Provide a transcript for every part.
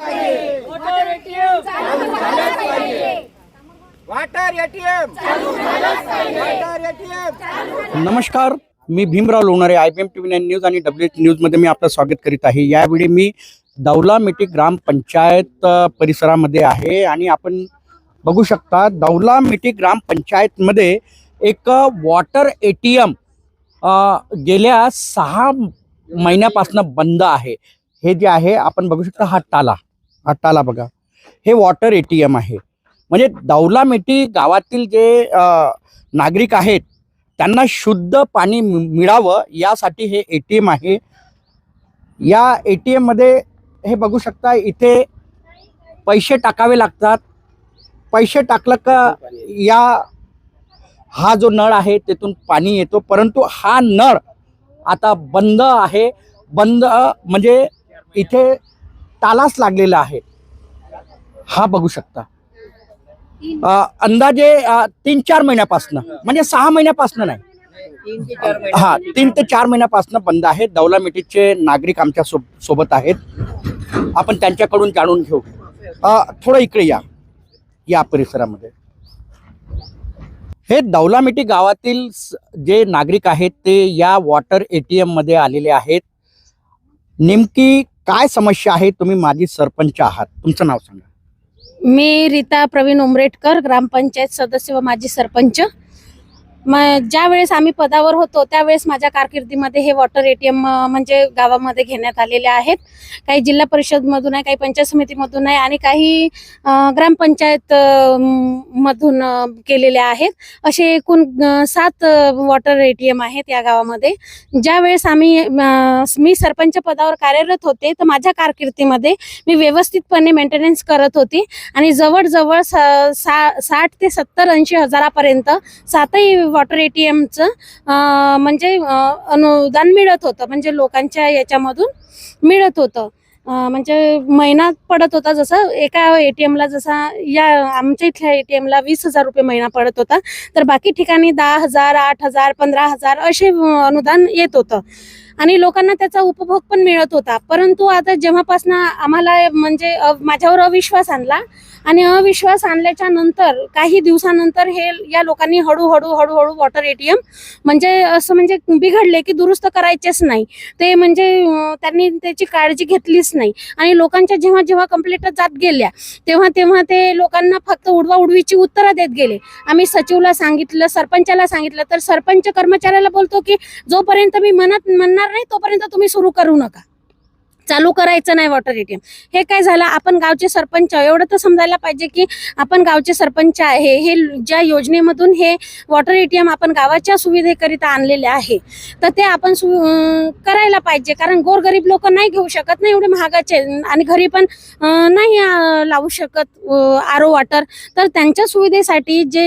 Water ATM water ATM water ATM नमस्कार मी Bhimrao Lonare I P M T V nine news आणि W H न्यूजमध्ये मी आपलं स्वागत करीत आहे. यावेळी मी दौला मिठी ग्रामपंचायत परिसरामध्ये आहे आणि आपण बघू शकता दौला मिठी ग्रामपंचायतमध्ये एक वॉटर ए टी एम गेल्या सहा महिन्यापासून बंद आहे. हे जे आहे आपण बघू शकता हा टाला हा बघा. हे वॉटर ए टी एम आहे. म्हणजे दौला गावातील जे नागरिक आहेत त्यांना शुद्ध पाणी मिळावं यासाठी हे ए टी एम आहे. या ए टी एममध्ये हे बघू शकता इथे पैसे टाकावे लागतात. पैसे टाकलं का या हा जो नळ आहे तेथून पाणी येतो. परंतु हा नळ आता बंद आहे. बंद म्हणजे इथे तालाच लागलेला आहे. हा बघू शकता. अंदाजे तीन चार महिन्यापासनं म्हणजे सहा महिन्यापासनं नाही. हा तीन ते चार महिन्यापासून बंद आहे. दौला मिठीचे नागरिक आमच्या सो सोबत आहेत. आपण त्यांच्याकडून जाणून घेऊ. थोडं इकडे या या परिसरामध्ये. हे दौला मिठी गावातील जे नागरिक आहेत ते या वॉटर ए टी मध्ये आलेले आहेत. नेमकी काय समस्या आहे? तुम्ही माजी सरपंच आहात. तुमचं नाव सांगा. मी रीता प्रवीण उमरेटकर ग्रामपंचायत सदस्य व माजी सरपंच. म ज्या वेळेस आम्ही पदावर होतो त्यावेळेस माझ्या कारकिर्दीमध्ये हे वॉटर एटीएम म्हणजे गावामध्ये घेण्यात आलेले आहेत. काही जिल्हा परिषदमधून आहे काही पंचायत समितीमधून आहे आणि काही ग्रामपंचायत मधून केलेले आहेत. असे एकूण सात वॉटर एटीएम आहेत या गावामध्ये. ज्या वेळेस आम्ही मी सरपंच पदावर कार्यरत होते तर माझ्या कारकिर्दीमध्ये मी व्यवस्थितपणे मेंटेनन्स करत होती आणि जवळजवळ सा- साठ ते सत्तर ऐंशी हजारापर्यंत सातही वॉटर एटीएमचं म्हणजे अनुदान मिळत होतं. म्हणजे लोकांच्या याच्यामधून मिळत होतं. म्हणजे महिना पडत होता जसं एका एटीएमला जसा या आमच्या इथल्या एटीएमला वीस हजार रुपये महिना पडत होता. तर बाकी ठिकाणी दहा हजार आठ हजार पंधरा हजार असे अनुदान येत होतं. आणि लोकांना त्याचा उपभोग पण मिळत होता. परंतु आता जेव्हापासून आम्हाला म्हणजे माझ्यावर अविश्वास आणला आणि अविश्वास आणल्याच्या नंतर काही दिवसानंतर हे या लोकांनी हळूहळू हळूहळू वॉटर एटीएम म्हणजे असं म्हणजे बिघडले की दुरुस्त करायचेच नाही. ते म्हणजे त्यांनी त्याची काळजी घेतलीच नाही. आणि लोकांच्या जेव्हा जेव्हा कंप्लेंट जात गेल्या तेव्हा तेव्हा ते लोकांना फक्त उडवा उडवीची उत्तरं देत गेले. आम्ही सचिवला सांगितलं सरपंचाला सांगितलं तर सरपंच कर्मचाऱ्याला बोलतो की जोपर्यंत मी म्हणत म्हणणार नाही तोपर्यंत तुम्ही सुरू करू नका. चालू करायचं नाही वॉटर एटीएम हे काय झालं? आपण गावचे सरपंच एवढं तर समजायला पाहिजे की आपण गावचे सरपंच आहे. हे ज्या योजनेमधून हे वॉटर एटीएम आपण गावाच्या सुविधेकरिता आणलेले आहे तर ते आपण सु करायला पाहिजे. कारण गोरगरीब लोक नाही घेऊ शकत नाही एवढे महागाचे. आणि घरी पण नाही लावू शकत आर ओ वॉटर. तर त्यांच्या सुविधेसाठी जे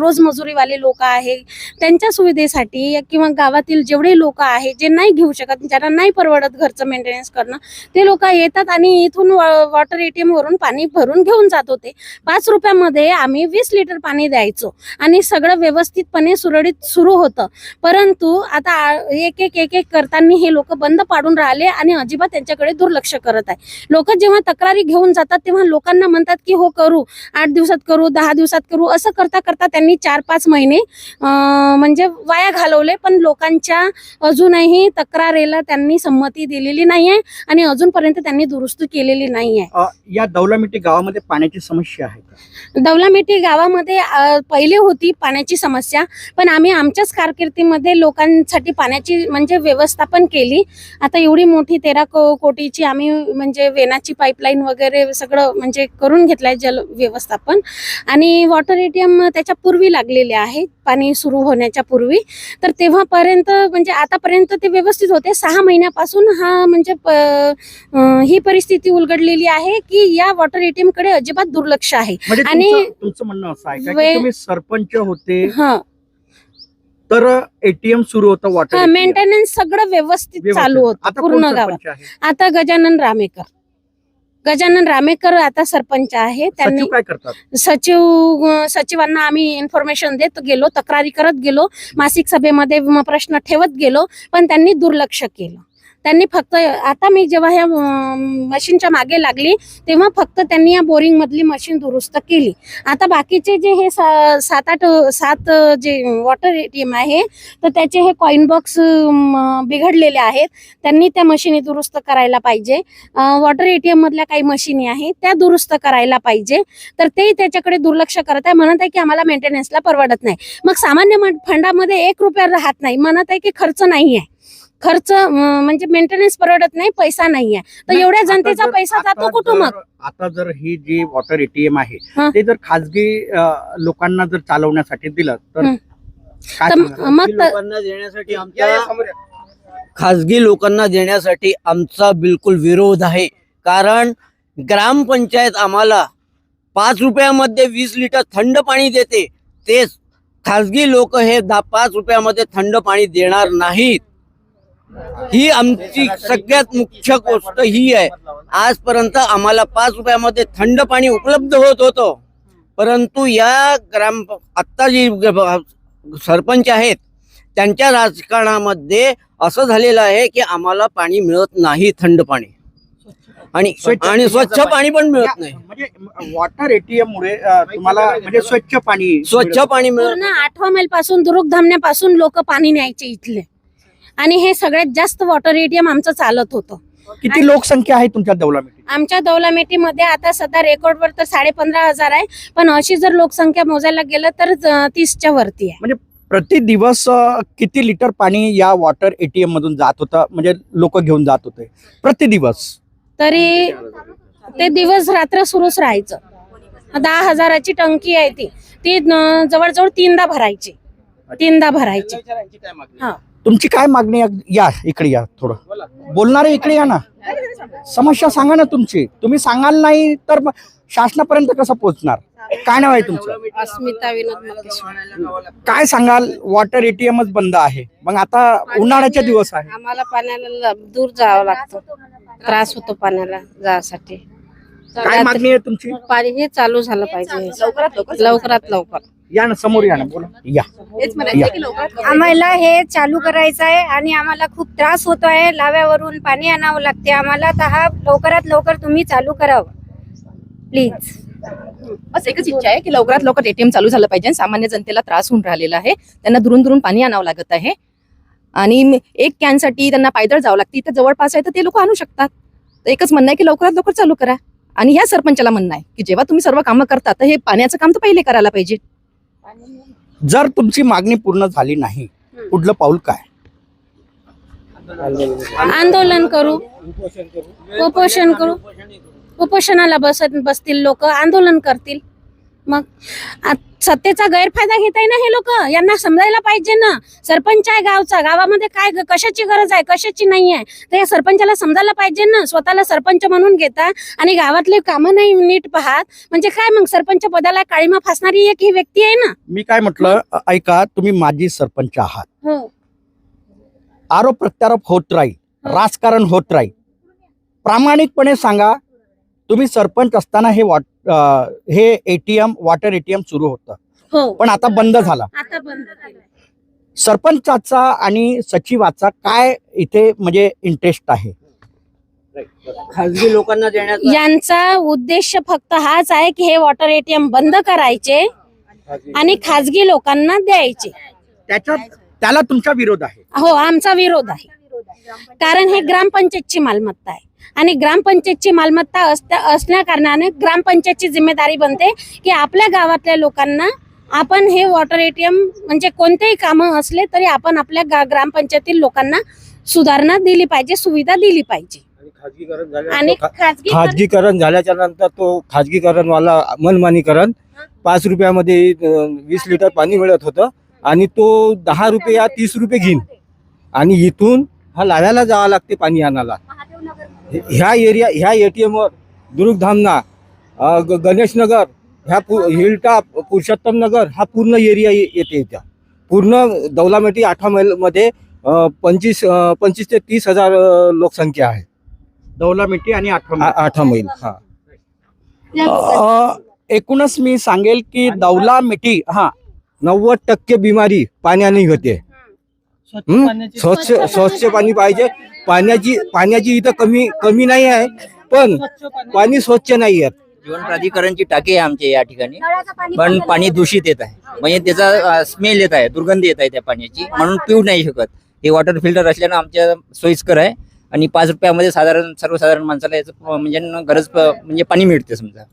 रोजमजुरीवाले लोक आहे त्यांच्या सुविधेसाठी किंवा गावातील जेवढे लोक आहे जे नाही घेऊ शकत ज्यांना नाही परवडत घरचं मेंटेनन्स करणं ते लोक येतात आणि इथून वॉटर एटीएम वरून पाणी भरून घेऊन जात होते. पाच रुपयामध्ये आम्ही वीस लिटर पाणी द्यायचो. आणि सगळं व्यवस्थितपणे सुरळीत सुरू होतं. परंतु आता एक एक एक एक करताना हे लोक बंद पाडून राहिले आणि अजिबात त्यांच्याकडे दुर्लक्ष करत आहे. लोक जेव्हा तक्रारी घेऊन जातात तेव्हा लोकांना म्हणतात की हो करू. आठ दिवसात करू दहा दिवसात करू. असं करता करता त्यांनी चार पाच महिने म्हणजे वाया घालवले. पण लोकांच्या अजूनही तक्रारीला त्यांनी संमती दिलेली नाहीये. आणि अजूनपर्यंत त्यांनी दुरुस्ती केलेली नाहीये. अ, या दौला मिठी गावामध्ये पाण्याची समस्या आहे का? दौलामेटी गावामध्ये अ, पहिले होती पाण्याची समस्या पण आम्ही आमच्याच कारकिर्दीमध्ये लोकांसाठी पाण्याची म्हणजे व्यवस्थापन केली. आता एवढी मोठी तेरा को कोटीची आम्ही म्हणजे वेनाची पाईपलाईन वगैरे सगळं म्हणजे करून घेतलंय जल व्यवस्थापन. आणि वॉटर एटीएम त्याच्या पूर्वी लागलेले आहे पाणी सुरू होण्याच्या पूर्वी. तर तेव्हापर्यंत म्हणजे आतापर्यंत ते व्यवस्थित होते. सहा महिन्यापासून हा म्हणजे प- ही परिस्थिती उलगडलेली आहे की या वॉटर एटीएमकडे अजिबात दुर्लक्ष आहे. म्हणजे आणि- तुमचं म्हणणं असं आहे का तुम्ही सरपंच होते हा. तर एटीएम सुरू होतं वॉटर मेंटेनन्स सगळं व्यवस्थित चालू होतं पूर्ण गावात. आता गजानन रामेकर. गजानन रामेकर आता सरपंच आहे. त्यांनी सचिव काय करतात? सचिव अं, सचिवांना आम्ही इन्फॉर्मेशन देत गेलो तक्रारी करत गेलो मासिक सभेमध्ये प्रश्न ठेवत गेलो पण त्यांनी दुर्लक्ष केलं. त्यांनी फक्त आता मी जेव्हा ह्या मशीनच्या मागे लागली तेव्हा फक्त त्यांनी या बोरिंग मधली मशीन दुरुस्त केली. आता बाकीचे जे हे सा- सात आठ सात जे वॉटर एटीएम आहे तर त्याचे हे कॉइन बॉक्स बिघडलेले आहेत. त्यांनी त्या मशीनी दुरुस्त करायला पाहिजे. वॉटर एटीएम मधल्या काही मशीनी आहेत त्या दुरुस्त करायला पाहिजे. तर ते त्याच्याकडे दुर्लक्ष करत आहे. म्हणत आहे की आम्हाला मेंटेनन्सला परवडत नाही. मग सामान्य फंडामध्ये एक रुपया राहत नाही. म्हणत आहे की खर्च नाही आहे खर्च म्हणजे मेंटेनन्स परवडत नाही पैसा नाही आहे तर एवढ्या जनतेचा पैसा आता जातो कुठं मग आता जर ही जी वॉटर एटीएम आहे हा. ते जर खाजगी अं, लोकांना जर चालवण्यासाठी दिलं तर? मग लोकांना देण्यासाठी. खाजगी लोकांना देण्यासाठी आमचा बिलकुल विरोध आहे कारण ग्रामपंचायत आम्हाला पाच रुपयामध्ये वीस लिटर थंड पाणी देते तेच खाजगी लोक हे दहा पाच रुपयामध्ये थंड पाणी देणार नाहीत ही आमची सगळ्यात मुख्य गोष्ट ही आहे. आजपर्यंत आम्हाला पाच रुपयामध्ये थंड पाणी उपलब्ध होत होतं. परंतु या ग्राम आत्ता जी सरपंच आहेत त्यांच्या राजकारणामध्ये असं झालेलं आहे की आम्हाला पाणी मिळत नाही थंड पाणी. आणि स्वच्छ आणि स्वच्छ पाणी. पण मिळत नाही. म्हणजे वॉटर एटीएम मुळे तुम्हाला म्हणजे स्वच्छ पाणी स्वच्छ पाणी मिळत आठवा मैलपासून दुरुक धामण्यापासून लोक पाणी न्यायचे इथले. आणि हे सगळ्यात जास्त वॉटर एटीएम आमचं चालत होतं. किती लोकसंख्या आहे तुमच्या दौलामेटी आमच्या दौलामेटीमध्ये आता सध्या रेकॉर्डवर तर साडे पंधरा हजार आहे पण अशी जर लोकसंख्या मोजायला गेलं तर तीसच्या वरती आहे. प्रति दिवस अं, किती लिटर पाणी या वॉटर एटीएम मधून जात होतं? म्हणजे लोक घेऊन जात होते. प्रति दिवस तरी ते दिवस रात्र सुरूच राहायचं. दहा हजाराची टंकी आहे ती. ती जवळजवळ तीनदा भरायची. तीनदा भरायची. हा. तुमची काय मागणी आहे? या इकडे या थोडं. बोलणारे इकडे या ना. समस्या सांगा ना तुमची. तुम्ही सांगाल नाही तर मग शासनापर्यंत कसं पोहोचणार? काय नाव आहे तुमचं? अस्मिता विनोद काय सांगाल? वॉटर एटीएमच बंद आहे. मग आता उन्हाळ्याचे दिवस आहे. आम्हाला पाण्याला दूर जावं लागतं. त्रास होतो पाण्याला जायसाठी काय मागणी आहे तुमची? पाणी हे चालू झालं पाहिजे. लवकरात लवकर. या ना समोर या ना बोला. या. आम्हाला हे चालू करायचं आहे आणि आम्हाला खूप त्रास होतो आहे. लाव्यावरून पाणी आणावं लागते आम्हाला. तर हा लवकरात लवकर तुम्ही चालू करावं. प्लीज बस एकच इच्छा आहे की लवकरात लवकर एटीएम चालू झालं पाहिजे सामान्य जनतेला त्रास होऊन राहिलेला आहे. त्यांना दुरून दुरून पाणी आणावं लागत आहे. आणि एक कॅनसाठी त्यांना पायदळ जावं लागते. इथं जवळपास आहे तर ते लोक आणू शकतात. तर एकच म्हणणं आहे की लवकरात लवकर चालू करा. आणि ह्या सरपंचाला म्हणणं आहे की जेव्हा तुम्ही सर्व कामं करता तर हे पाण्याचं काम तर पहिले करायला पाहिजे. जर तुमची मागणी पूर्ण झाली नाही पुढलं पाऊल काय? आंदोलन करू. उपोषण करू. उपोषणाला बसत बसतील लोक आंदोलन करतील. मग सत्तेचा गैरफायदा घेताय ना हे लोक? यांना समजायला पाहिजे ना. सरपंच आहे गावचा. गावामध्ये काय कशाची गरज आहे? कशाची नाही आहे तर या सरपंचाला समजायला पाहिजे ना. स्वतःला सरपंच म्हणून घेता आणि गावातले कामं नाही नीट पाहत. म्हणजे काय मग? सरपंच पदाला काळीमा फासणारी एक ही व्यक्ती आहे ना? मी काय म्हटलं? अ- ऐका तुम्ही माजी सरपंच आहात. हो. आरोप प्रत्यारोप होत राहील. हो. राजकारण होत राहील. प्रामाणिकपणे सांगा तुम्ही सरपंच असताना हे वॉट हे एटीएम वॉटर एटीएम सुरू होतं. हो. पण आता बंद झाला. आता बंद केलं. सरपंचाचा आणि सचिवाचा काय इथे म्हणजे इंटरेस्ट आहे? खाजगी लोकांना देण्याचा यांचा उद्देश फक्त हाच आहे की हे वॉटर एटीएम बंद करायचे आणि खाजगी लोकांना द्यायचे. त्याच्यात त्याला तुमचा विरोध आहे. हो आमचा विरोध आहे. कारण हे ग्रामपंचायतची मालमत्ता आहे. आणि ग्रामपंचायतची मालमत्ता असत्या असल्या कारणाने ग्रामपंचायतची जिम्मेदारी बनते की आपल्या गावातल्या लोकांना आपण हे वॉटर एटीएम म्हणजे कोणतेही कामं असले तरी आपण आपल्या गा- ग्रामपंचायतील लोकांना सुधारणा दिली पाहिजे सुविधा दिली पाहिजे. आणि खाजगी खाजगीकरण झाल्याच्यानंतर तो खाजगीकरणवाला मनमानीकरण पाच रुपयामध्ये अं, वीस लिटर पाणी मिळत होतं आणि तो दहा रुपये या तीस रुपये घेईन. आणि इथून हा लाव्याला जावं लागते पाणी आणायला. ह्या एरिया ह्या एटीएम वर दुर्गधामना अं, ग- गणेशनगर ह्या पु हिलटॉप पुरुषोत्तम नगर हा पूर्ण एरिया ये- येते इथं. पूर्ण दौलामेटी आठवा मैलमध्ये पंचवीस पंचवीस ते तीस हजार लोकसंख्या आहे. दौलामेटी आणि आठवण आ- आठवा मैल हा. अ, एकूणच मी सांगेल की दौला मिठी हा नव्वद टक्के बिमारी पाण्याने होते. हं? स्वच्छ स्वच्छ पाणी पाहिजे. पाण्याची पाण्याची इथं कमी कमी नाही आहे. पण पाणी. स्वच्छ नाही आहे. जीवन प्राधिकरणची टाकी आहे आमच्या या ठिकाणी. पण पाणी दूषित येत आहे. म्हणजे त्याचा स्मेल येत आहे. दुर्गंधी येत आहे त्या पाण्याची. म्हणून पिऊ नाही शकत. हे वॉटर फिल्टर असल्यानं आमच्या सोयीस्कर आहे. आणि पाच रुपयामध्ये साधारण सर्वसाधारण माणसाला याचं म्हणजे न गरज प- म्हणजे पाणी मिळते समजा.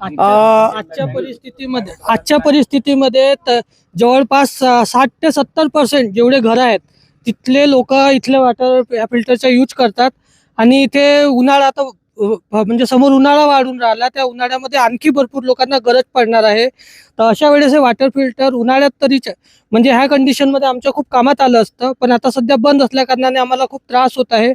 आजच्या परिस्थितीमध्ये आजच्या परिस्थितीमध्ये त- जवळपास साठ ते सत्तर पर्सेंट जेवढे घरं आहेत तिथले लोक इथले वॉटर फिल्टरचा यूज करतात. आणि इथे उन्हाळा आता म्हणजे समोर उन्हाळा वाढून राहिला त्या उन्हाळ्यामध्ये आणखी भरपूर लोकांना गरज पडणार आहे. तर अशा वेळेस हे वॉटर फिल्टर उन्हाळ्यात तरीच म्हणजे ह्या कंडिशनमध्ये आमच्या खूप कामात आलं असतं पण आता सध्या बंद असल्या कारणाने आम्हाला खूप त्रास होत आहे.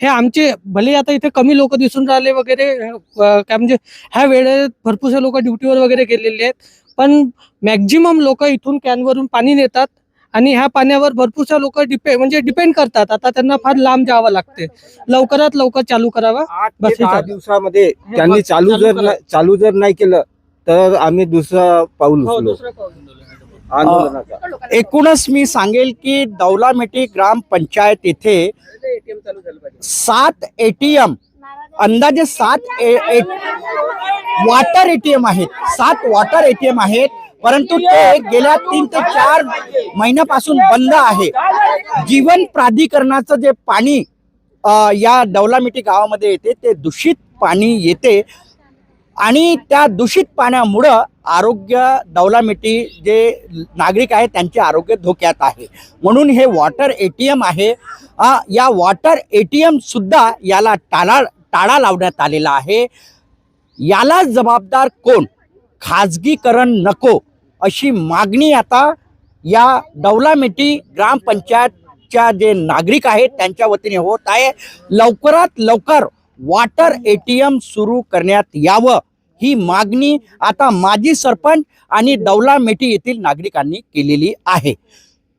हे आमचे भले आता इथे कमी लोक दिसून राहिले वगैरे काय म्हणजे ह्या वेळेत भरपूरसे लोक ड्युटीवर वगैरे गेलेले आहेत पण मॅक्झिमम लोक इथून कॅनवरून पाणी नेतात. आणि ह्या पाण्यावर भरपूरशा लोक डिपेंड म्हणजे डिपेंड करतात. आता त्यांना फार लांब जावं लागते. लवकरात लवकर चालू करावा. आठ बस दहा. दिवसामध्ये त्यांनी चालू जर चालू जर नाही केलं तर आम्ही दुसरं पाऊल हो, उचलू. आंदोलनाचा एकूणच मी सांगेल की दौलामेटी ग्रामपंचायत येथे सात एटीएम अंदाजे सात वॉटर एटीएम आहेत. सात वॉटर एटीएम आहेत. परंतु ते गेल्या तीन ते चार महिन्यापासून बंद आहे. जीवन प्राधिकरणाचं जे पाणी या दौलामिटी गावामध्ये येते ते दूषित पाणी येते. आणि त्या दूषित पाण्यामुळं आरोग्य दौलामिटी जे नागरिक आहेत त्यांचे आरोग्य धोक्यात आहे. म्हणून हे वॉटर ए टी एम आहे या वॉटर ए टी एम सुद्धा याला टाळा टाळा लावण्यात आलेला आहे. याला जबाबदार कोण? खाजगीकरण नको. अशी मागणी आता या डौलामेटी ग्रामपंचायतच्या जे नागरिक आहेत त्यांच्या वतीने होत आहे. लवकरात लवकर वॉटर ए टी एम सुरू करण्यात यावं ही मागणी आता माजी सरपंच आणि दौलामेटी येथील नागरिकांनी केलेली आहे.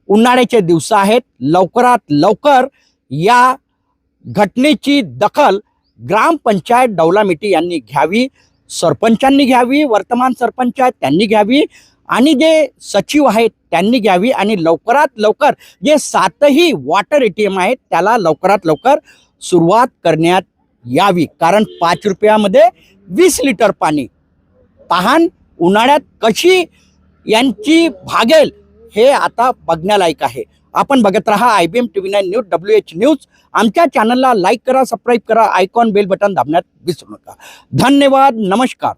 उन्हाळ्याचे दिवस आहेत. लवकरात लवकर या घटनेची दखल ग्रामपंचायत डौलामेटी यांनी घ्यावी सरपंचांनी घ्यावी वर्तमान सरपंच आहेत त्यांनी घ्यावी. आणि जे सचिव आहेत त्यांनी घ्यावी आणि लवकरात लवकर जे सातही वॉटर ए टी एम आहेत त्याला लवकरात लवकर सुरुवात करण्यात यावी. कारण पाच रुपयामध्ये वीस लिटर पाणी तहान उन्हाळ्यात कशी यांची भागेल हे आता बघण्यालायक आहे. आपण बघत राहा I B M T V nine news W H news. आमच्या चॅनलला लाईक करा सबस्क्राईब करा आयकॉन बेल बटन दाबण्यात विसरू नका. धन्यवाद नमस्कार.